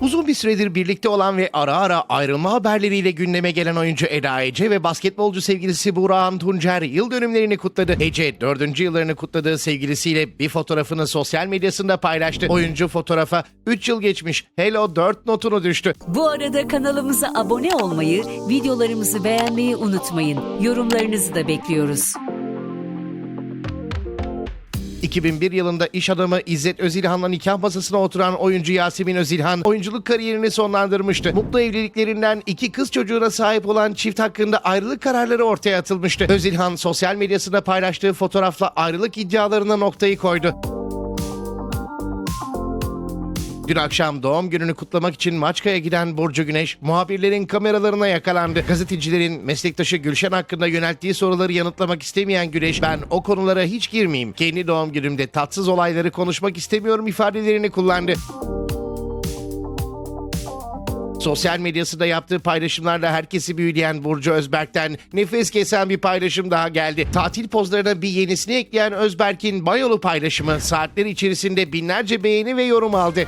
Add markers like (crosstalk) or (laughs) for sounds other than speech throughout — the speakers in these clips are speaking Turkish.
Uzun bir süredir birlikte olan ve ara ara ayrılma haberleriyle gündeme gelen oyuncu Eda Ece ve basketbolcu sevgilisi Burakhan Tuncer yıl dönümlerini kutladı. Ece dördüncü yıllarını kutladığı sevgilisiyle bir fotoğrafını sosyal medyasında paylaştı. Oyuncu fotoğrafa 3 yıl geçmiş Hello 4 notunu düştü. Bu arada kanalımıza abone olmayı, videolarımızı beğenmeyi unutmayın. Yorumlarınızı da bekliyoruz. 2001 yılında iş adamı İzzet Özilhan'la nikah masasına oturan oyuncu Yasemin Özilhan oyunculuk kariyerini sonlandırmıştı. Mutlu evliliklerinden iki kız çocuğuna sahip olan çift hakkında ayrılık kararları ortaya atılmıştı. Özilhan sosyal medyasında paylaştığı fotoğrafla ayrılık iddialarına noktayı koydu. Dün akşam doğum gününü kutlamak için Maçka'ya giden Burcu Güneş muhabirlerin kameralarına yakalandı. Gazetecilerin meslektaşı Gülşen hakkında yönelttiği soruları yanıtlamak istemeyen Güneş ben o konulara hiç girmeyeyim. Kendi doğum günümde tatsız olayları konuşmak istemiyorum ifadelerini kullandı. Sosyal medyasında yaptığı paylaşımlarla herkesi büyüleyen Burcu Özberk'ten nefes kesen bir paylaşım daha geldi. Tatil pozlarına bir yenisini ekleyen Özberk'in bayolu paylaşımı saatler içerisinde binlerce beğeni ve yorum aldı.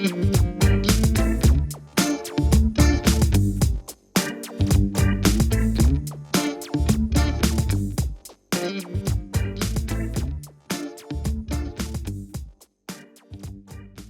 Mm-hmm. (laughs)